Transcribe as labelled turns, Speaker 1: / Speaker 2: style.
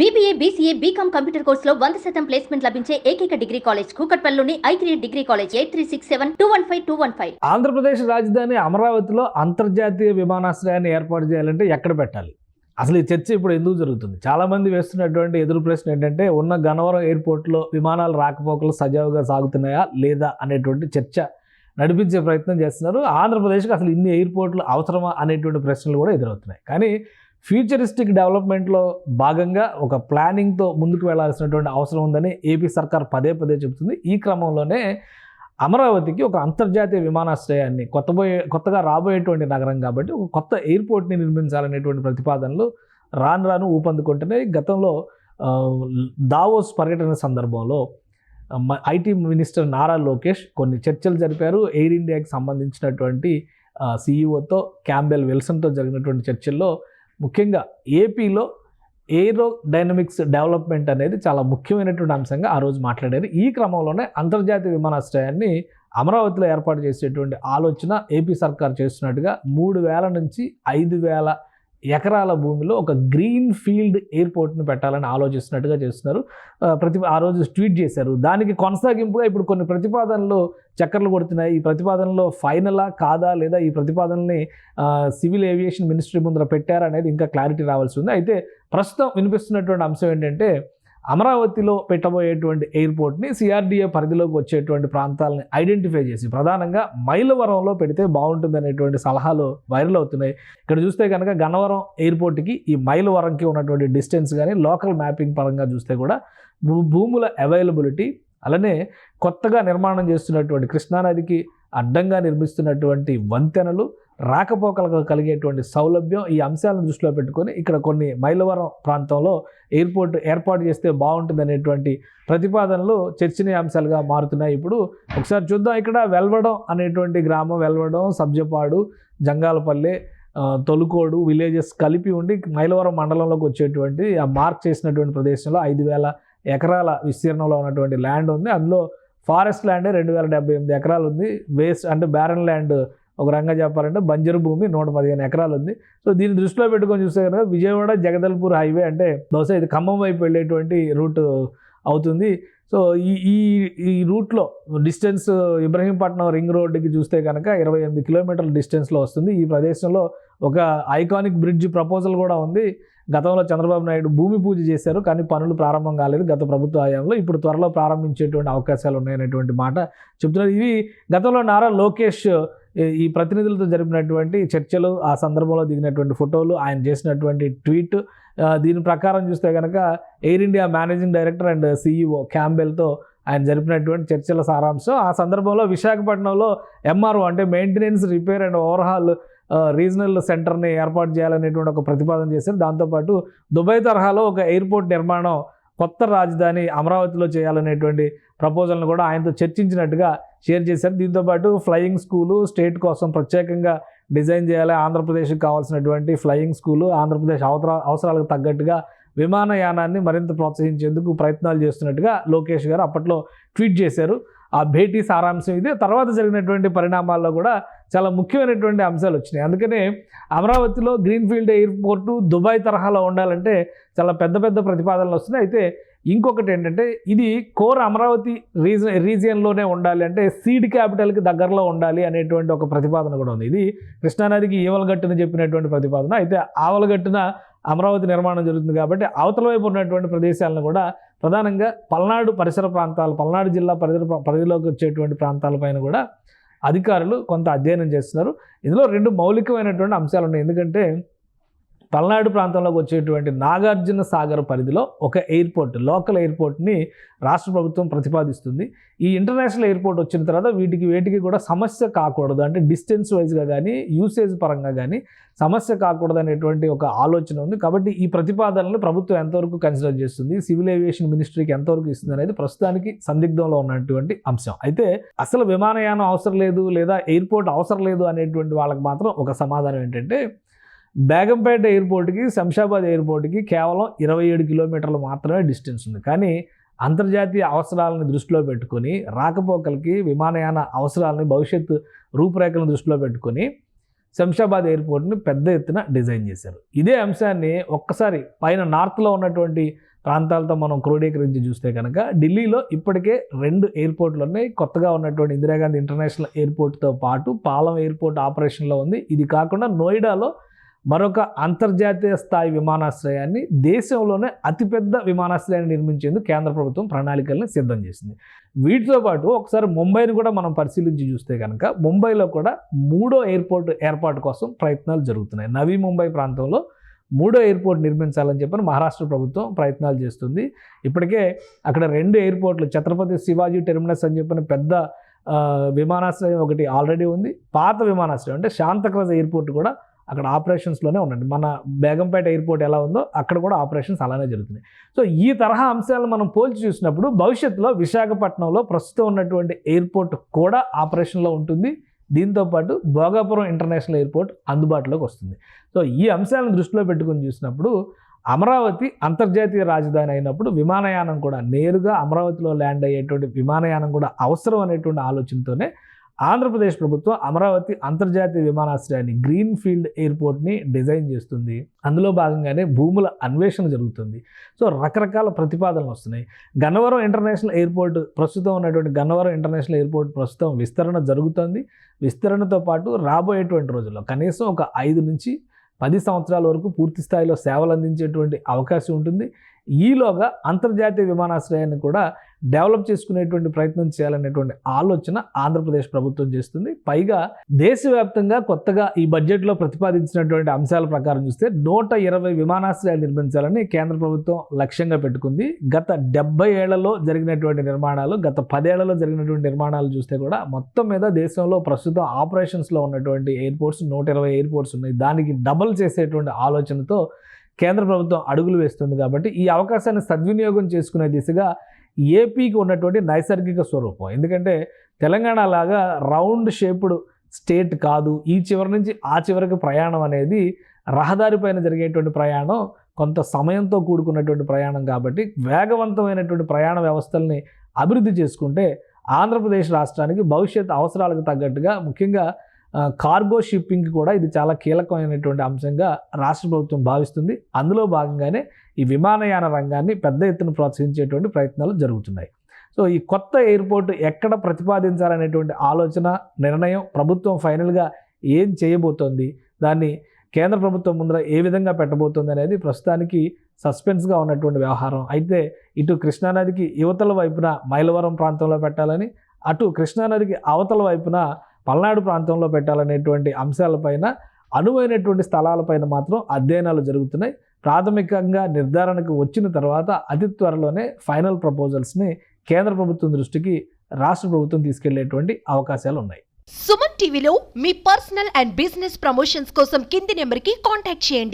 Speaker 1: BBA BCA BCom computer కోర్సులో వంద శాతం ప్లేస్మెంట్ లభించే ఏకైక degree college కూకట్పల్లిలోని I three degree college eight three six seven two one five two one five
Speaker 2: Andhra Pradesh రాజధాని అమరావతిలో అంతర్జాతీయ విమానాశ్రయాన్ని ఏర్పాటు చేయాలంటే ఎక్కడ పెట్టాలి? అసలు ఈ చర్చ ఇప్పుడు ఎందుకు జరుగుతుంది? చాలామంది వేస్తున్నటువంటి ఎదురు ప్రశ్న ఏంటంటే ఉన్న గన్నవరం ఎయిర్పోర్ట్లో విమానాలు రాకపోకలు సజావుగా సాగుతున్నాయా లేదా అనేటువంటి చర్చ నడిపించే ప్రయత్నం చేస్తున్నారు. ఆంధ్రప్రదేశ్కి అసలు ఇన్ని ఎయిర్పోర్ట్లు అవసరమా అనేటువంటి ప్రశ్నలు కూడా ఎదురవుతున్నాయి. కానీ ఫ్యూచరిస్టిక్ డెవలప్మెంట్లో భాగంగా ఒక ప్లానింగ్తో ముందుకు వెళ్ళాల్సినటువంటి అవసరం ఉందని ఏపీ సర్కార్ పదే పదే చెబుతుంది. ఈ క్రమంలోనే అమరావతికి ఒక అంతర్జాతీయ విమానాశ్రయాన్ని కొత్తబోయే కొత్తగా రాబోయేటువంటి నగరం కాబట్టి ఒక కొత్త ఎయిర్పోర్ట్ని నిర్మించాలనేటువంటి ప్రతిపాదనలు రాను రాను ఊపందుకుంటున్నాయి. గతంలో దావోస్ పర్యటన సందర్భంలో ఐటీ మినిస్టర్ నారా లోకేష్ కొన్ని చర్చలు జరిపారు. ఎయిర్ ఇండియాకి సంబంధించినటువంటి సీఈఓతో క్యాంబెల్ విల్సన్తో జరిగినటువంటి చర్చల్లో ముఖ్యంగా ఏపీలో ఏరో డైనమిక్స్ డెవలప్మెంట్ అనేది చాలా ముఖ్యమైనటువంటి అంశంగా ఆ రోజు మాట్లాడారు. ఈ క్రమంలోనే అంతర్జాతీయ విమానాశ్రయాన్ని అమరావతిలో ఏర్పాటు చేసేటువంటి ఆలోచన ఏపీ సర్కార్ చేస్తున్నట్టుగా మూడు వేల నుంచి ఐదు వేల ఎకరాల భూమిలో ఒక గ్రీన్ ఫీల్డ్ ఎయిర్పోర్ట్ని పెట్టాలని ఆలోచిస్తున్నట్టుగా చేస్తున్నారు. ప్రతి ఆ రోజు ట్వీట్ చేశారు. దానికి కొనసాగింపుగా ఇప్పుడు కొన్ని ప్రతిపాదనలు చక్కర్లు కొడుతున్నాయి. ఈ ప్రతిపాదనలో ఫైనలా కాదా లేదా ఈ ప్రతిపాదనని సివిల్ ఏవియేషన్ మినిస్ట్రీ ముందర పెట్టారనేది ఇంకా క్లారిటీ రావాల్సి ఉంది. అయితే ప్రస్తుతం వినిపిస్తున్నటువంటి అంశం ఏంటంటే అమరావతిలో పెట్టబోయేటువంటి ఎయిర్పోర్ట్ని సిఆర్డీఏ పరిధిలోకి వచ్చేటువంటి ప్రాంతాలని ఐడెంటిఫై చేసి ప్రధానంగా మైలవరంలో పెడితే బాగుంటుందనేటువంటి సలహాలు వైరల్ అవుతున్నాయి. ఇక్కడ చూస్తే కనుక గన్నవరం ఎయిర్పోర్ట్కి ఈ మైలవరంకి ఉన్నటువంటి డిస్టెన్స్ కానీ లోకల్ మ్యాపింగ్ పరంగా చూస్తే కూడా భూ- భూముల అవైలబిలిటీ అలానే కొత్తగా నిర్మాణం చేస్తున్నటువంటి కృష్ణానదికి అడ్డంగా నిర్మిస్తున్నటువంటి వంతెనలు రాకపోకలకు కలిగేటువంటి సౌలభ్యం ఈ అంశాలను దృష్టిలో పెట్టుకొని ఇక్కడ కొన్ని మైలవరం ప్రాంతంలో ఎయిర్పోర్ట్ ఏర్పాటు చేస్తే బాగుంటుంది అనేటువంటి ప్రతిపాదనలు చర్చనీయాంశాలుగా మారుతున్నాయి. ఇప్పుడు ఒకసారి చూద్దాం ఇక్కడ వెల్వడం అనేటువంటి గ్రామం వెల్వడం సబ్జపాడు జంగాలపల్లె తొలుకోడు విలేజెస్ కలిపి ఉండి మైలవరం మండలంలోకి వచ్చేటువంటి ఆ మార్క్ చేసినటువంటి ప్రదేశంలో ఐదు వేల ఎకరాల విస్తీర్ణంలో ఉన్నటువంటి ల్యాండ్ ఉంది. అందులో ఫారెస్ట్ ల్యాండ్ రెండు వేల డెబ్బై ఎనిమిది ఎకరాలు ఉంది. వేస్ట్ అంటే బ్యారన్ ల్యాండ్ ఒక రంగా చెప్పాలంటే బంజరు భూమి నూట పదిహేను ఎకరాలు ఉంది సో దీన్ని దృష్టిలో పెట్టుకొని చూస్తే కనుక విజయవాడ జగదల్పూర్ హైవే అంటే బహుశా ఇది ఖమ్మం వైపు వెళ్ళేటువంటి రూట్ అవుతుంది. సో ఈ ఈ ఈ రూట్లో డిస్టెన్స్ ఇబ్రహీంపట్నం రింగ్ రోడ్డుకి చూస్తే కనుక ఇరవై ఎనిమిది కిలోమీటర్ల డిస్టెన్స్లో వస్తుంది. ఈ ప్రదేశంలో ఒక ఐకానిక్ బ్రిడ్జ్ ప్రపోజల్ కూడా ఉంది. గతంలో చంద్రబాబు నాయుడు భూమి పూజ చేశారు కానీ పనులు ప్రారంభం కాలేదు గత ప్రభుత్వ హయాంలో. ఇప్పుడు త్వరలో ప్రారంభించేటువంటి అవకాశాలు ఉన్నాయనేటువంటి మాట చెప్తున్నారు. ఇవి గతంలో నారా లోకేష్ ఈ- ప్రతినిధులతో జరిపినటువంటి చర్చలు ఆ సందర్భంలో దిగినటువంటి ఫోటోలు ఆయన చేసినటువంటి ట్వీట్ దీని ప్రకారం చూస్తే కనుక Air India managing director and CEO క్యాంబెల్తో ఆయన జరిపినటువంటి చర్చల సారాంశం. ఆ సందర్భంలో విశాఖపట్నంలో ఎంఆర్ఓ అంటే maintenance repair and overhaul regional సెంటర్ని ఏర్పాటు చేయాలనేటువంటి ఒక ప్రతిపాదన చేశారు. దాంతోపాటు దుబాయ్ తరహాలో ఒక ఎయిర్పోర్ట్ నిర్మాణం కొత్త రాజధాని అమరావతిలో చేయాలనేటువంటి ప్రపోజల్ని కూడా ఆయనతో చర్చించినట్టుగా షేర్ చేశారు. దీంతోపాటు ఫ్లయింగ్ స్కూలు స్టేట్ కోసం ప్రత్యేకంగా డిజైన్ చేయాలి ఆంధ్రప్రదేశ్కి కావాల్సినటువంటి ఫ్లయింగ్ స్కూలు ఆంధ్రప్రదేశ్ అవసర అవసరాలకు తగ్గట్టుగా విమానయానాన్ని మరింత ప్రోత్సహించేందుకు ప్రయత్నాలు చేస్తున్నట్టుగా లోకేష్ గారు అప్పట్లో ట్వీట్ చేశారు. ఆ భేటీ సారాంశం ఇది. తర్వాత జరిగినటువంటి పరిణామాల్లో కూడా చాలా ముఖ్యమైనటువంటి అంశాలు వచ్చినాయి. అందుకనే అమరావతిలో గ్రీన్ఫీల్డ్ ఎయిర్పోర్టు దుబాయ్ తరహాలో ఉండాలంటే చాలా పెద్ద పెద్ద ప్రతిపాదనలు వస్తున్నాయి. అయితే ఇంకొకటి ఏంటంటే ఇది కోర్ అమరావతి రీజన్ రీజియన్లోనే ఉండాలి అంటే సీడ్ క్యాపిటల్కి దగ్గరలో ఉండాలి అనేటువంటి ఒక ప్రతిపాదన కూడా ఉంది. ఇది కృష్ణానదికి ఈవలగట్టున చెప్పినటువంటి ప్రతిపాదన. అయితే ఆవలగట్టున అమరావతి నిర్మాణం జరుగుతుంది కాబట్టి అవతల వైపు ఉన్నటువంటి ప్రదేశాలను కూడా ప్రధానంగా పల్నాడు పరిసర ప్రాంతాలు పల్నాడు జిల్లా పరిధి పరిధిలోకి వచ్చేటువంటి ప్రాంతాలపైన కూడా అధికారులు కొంత అధ్యయనం చేస్తున్నారు. ఇందులో రెండు మౌలికమైనటువంటి అంశాలు ఉన్నాయి ఎందుకంటే పల్నాడు ప్రాంతంలోకి వచ్చేటువంటి నాగార్జున సాగర్ పరిధిలో ఒక ఎయిర్పోర్ట్ లోకల్ ఎయిర్పోర్ట్ని రాష్ట్ర ప్రభుత్వం ప్రతిపాదిస్తుంది. ఈ ఇంటర్నేషనల్ ఎయిర్పోర్ట్ వచ్చిన తర్వాత వీటికి వేటికి కూడా సమస్య కాకూడదు. అంటే డిస్టెన్స్ వైజ్గా కానీ యూసేజ్ పరంగా కానీ సమస్య కాకూడదు అనేటువంటి ఒక ఆలోచన ఉంది. కాబట్టి ఈ ప్రతిపాదనలు ప్రభుత్వం ఎంతవరకు కన్సిడర్ చేస్తుంది? సివిల్ ఏవియేషన్ మినిస్ట్రీకి ఎంతవరకు ఇస్తుంది అనేది ప్రస్తుతానికి సందిగ్ధంలో ఉన్నటువంటి అంశం. అయితే అసలు విమానయానం అవసరం లేదు లేదా ఎయిర్పోర్ట్ అవసరం లేదు అనేటువంటి వాళ్ళకి మాత్రం ఒక సమాధానం ఏంటంటే బేగంపేట ఎయిర్పోర్ట్కి శంషాబాద్ ఎయిర్పోర్ట్కి కేవలం ఇరవై ఏడు కిలోమీటర్లు మాత్రమే డిస్టెన్స్ ఉంది. కానీ అంతర్జాతీయ అవసరాలను దృష్టిలో పెట్టుకొని రాకపోకలకి విమానయాన అవసరాలని భవిష్యత్తు రూపురేఖలను దృష్టిలో పెట్టుకొని శంషాబాద్ ఎయిర్పోర్ట్ని పెద్ద ఎత్తున డిజైన్ చేశారు. ఇదే అంశాన్ని ఒక్కసారి పైన నార్త్లో ఉన్నటువంటి ప్రాంతాలతో మనం క్రోడీకరించి చూస్తే కనుక ఢిల్లీలో ఇప్పటికే రెండు ఎయిర్పోర్ట్లు ఉన్నాయి. కొత్తగా ఉన్నటువంటి ఇందిరాగాంధీ ఇంటర్నేషనల్ ఎయిర్పోర్ట్తో పాటు పాలం ఎయిర్పోర్ట్ ఆపరేషన్లో ఉంది. ఇది కాకుండా నోయిడాలో మరొక అంతర్జాతీయ స్థాయి విమానాశ్రయాన్ని దేశంలోనే అతిపెద్ద విమానాశ్రయాన్ని నిర్మించేందుకు కేంద్ర ప్రభుత్వం ప్రణాళికల్ని సిద్ధం చేసింది. వీటితో పాటు ఒకసారి ముంబైని కూడా మనం పరిశీలించి చూస్తే కనుక ముంబైలో కూడా మూడో ఎయిర్పోర్ట్ ఏర్పాటు కోసం ప్రయత్నాలు జరుగుతున్నాయి. నవీ ముంబై ప్రాంతంలో మూడో ఎయిర్పోర్ట్ నిర్మించాలని చెప్పని మహారాష్ట్ర ప్రభుత్వం ప్రయత్నాలు చేస్తుంది. ఇప్పటికే అక్కడ రెండు ఎయిర్పోర్ట్లు ఛత్రపతి శివాజీ టెర్మినస్ అని చెప్పిన పెద్ద విమానాశ్రయం ఒకటి ఆల్రెడీ ఉంది. పాత విమానాశ్రయం అంటే శాంతక్రజ ఎయిర్పోర్ట్ కూడా అక్కడ ఆపరేషన్స్లోనే ఉండండి. మన బేగంపేట ఎయిర్పోర్ట్ ఎలా ఉందో అక్కడ కూడా ఆపరేషన్స్ అలానే జరుగుతున్నాయి. సో ఈ తరహా అంశాలను మనం పోల్చి చూసినప్పుడు భవిష్యత్తులో విశాఖపట్నంలో ప్రస్తుతం ఉన్నటువంటి ఎయిర్పోర్ట్ కూడా ఆపరేషన్లో ఉంటుంది. దీంతో పాటు భోగాపురం ఇంటర్నేషనల్ ఎయిర్పోర్ట్ అందుబాటులోకి వస్తుంది. సో ఈ అంశాలను దృష్టిలో పెట్టుకొని చూసినప్పుడు అమరావతి అంతర్జాతీయ రాజధాని అయినప్పుడు విమానయానం కూడా నేరుగా అమరావతిలో ల్యాండ్ అయ్యేటువంటి విమానయానం కూడా అవసరం అనేటువంటి ఆలోచనతోనే ఆంధ్రప్రదేశ్ ప్రభుత్వం అమరావతి అంతర్జాతీయ విమానాశ్రయాన్ని గ్రీన్ ఫీల్డ్ ఎయిర్పోర్ట్ని డిజైన్ చేస్తుంది. అందులో భాగంగానే భూముల అన్వేషణ జరుగుతుంది. సో రకరకాల ప్రతిపాదనలు వస్తున్నాయి. గన్నవరం ఇంటర్నేషనల్ ఎయిర్పోర్ట్ ప్రస్తుతం ఉన్నటువంటి గన్నవరం ఇంటర్నేషనల్ ఎయిర్పోర్ట్ ప్రస్తుతం విస్తరణ జరుగుతుంది. విస్తరణతో పాటు రాబోయేటువంటి రోజుల్లో కనీసం ఒక ఐదు నుంచి పది సంవత్సరాల వరకు పూర్తి స్థాయిలో సేవలు అందించేటువంటి అవకాశం ఉంటుంది. ఈలోగా అంతర్జాతీయ విమానాశ్రయాన్ని కూడా డెవలప్ చేసుకునేటువంటి ప్రయత్నం చేయాలనేటువంటి ఆలోచన ఆంధ్రప్రదేశ్ ప్రభుత్వం చేస్తుంది. పైగా దేశవ్యాప్తంగా కొత్తగా ఈ బడ్జెట్లో ప్రతిపాదించినటువంటి అంశాల ప్రకారం చూస్తే నూట ఇరవై విమానాశ్రయాలు నిర్మించాలని కేంద్ర ప్రభుత్వం లక్ష్యంగా పెట్టుకుంది. గత డెబ్బై ఏళ్ళలో జరిగినటువంటి నిర్మాణాలు గత పదేళ్ళలో జరిగినటువంటి నిర్మాణాలు చూస్తే కూడా మొత్తం మీద దేశంలో ప్రస్తుతం ఆపరేషన్స్లో ఉన్నటువంటి ఎయిర్పోర్ట్స్ నూట ఇరవై ఎయిర్పోర్ట్స్ ఉన్నాయి. దానికి డబుల్ చేసేటువంటి ఆలోచనతో కేంద్ర ప్రభుత్వం అడుగులు వేస్తుంది కాబట్టి ఈ అవకాశాన్ని సద్వినియోగం చేసుకునే దిశగా ఏపీకి ఉన్నటువంటి నైసర్గిక స్వరూపం. ఎందుకంటే తెలంగాణ లాగా రౌండ్ షేప్డ్ స్టేట్ కాదు. ఈ చివరి నుంచి ఆ చివరికి ప్రయాణం అనేది రహదారి పైన జరిగేటువంటి ప్రయాణం కొంత సమయంతో కూడుకున్నటువంటి ప్రయాణం కాబట్టి వేగవంతమైనటువంటి ప్రయాణ వ్యవస్థల్ని అభివృద్ధి చేసుకుంటే ఆంధ్రప్రదేశ్ రాష్ట్రానికి భవిష్యత్ అవసరాలకు తగ్గట్టుగా ముఖ్యంగా కార్గో షిప్పింగ్ కూడా ఇది చాలా కీలకమైనటువంటి అంశంగా రాష్ట్ర ప్రభుత్వం భావిస్తుంది. అందులో భాగంగానే ఈ విమానయాన రంగాన్ని పెద్ద ఎత్తున ప్రోత్సహించేటువంటి ప్రయత్నాలు జరుగుతున్నాయి. సో ఈ కొత్త ఎయిర్పోర్ట్ ఎక్కడ ప్రతిపాదించాలనేటువంటి ఆలోచన నిర్ణయం ప్రభుత్వం ఫైనల్గా ఏం చేయబోతోంది దాన్ని కేంద్ర ప్రభుత్వం ముందర ఏ విధంగా పెట్టబోతోంది అనేది ప్రస్తుతానికి సస్పెన్స్గా ఉన్నటువంటి వ్యవహారం. అయితే ఇటు కృష్ణానదికి యువతల వైపున మైలవరం ప్రాంతంలో పెట్టాలని అటు కృష్ణానదికి అవతల వైపున పల్నాడు ప్రాంతంలో పెట్టాలనేటువంటి అంశాలపైన అనువైనటువంటి స్థలాలపైన మాత్రం అధ్యయనాలు జరుగుతున్నాయి. ప్రాథమికంగా నిర్ధారణకు వచ్చిన తర్వాత అతి త్వరలోనే ఫైనల్ ప్రపోజల్స్ని కేంద్ర ప్రభుత్వం దృష్టికి రాష్ట్ర ప్రభుత్వం తీసుకెళ్ళేటువంటి అవకాశాలు ఉన్నాయి
Speaker 3: సుమన్ టీవీలో మీ పర్సనల్ అండ్ బిజినెస్ ప్రమోషన్స్ కోసం కింది నెంబర్కి కాంటాక్ట్ చేయండి.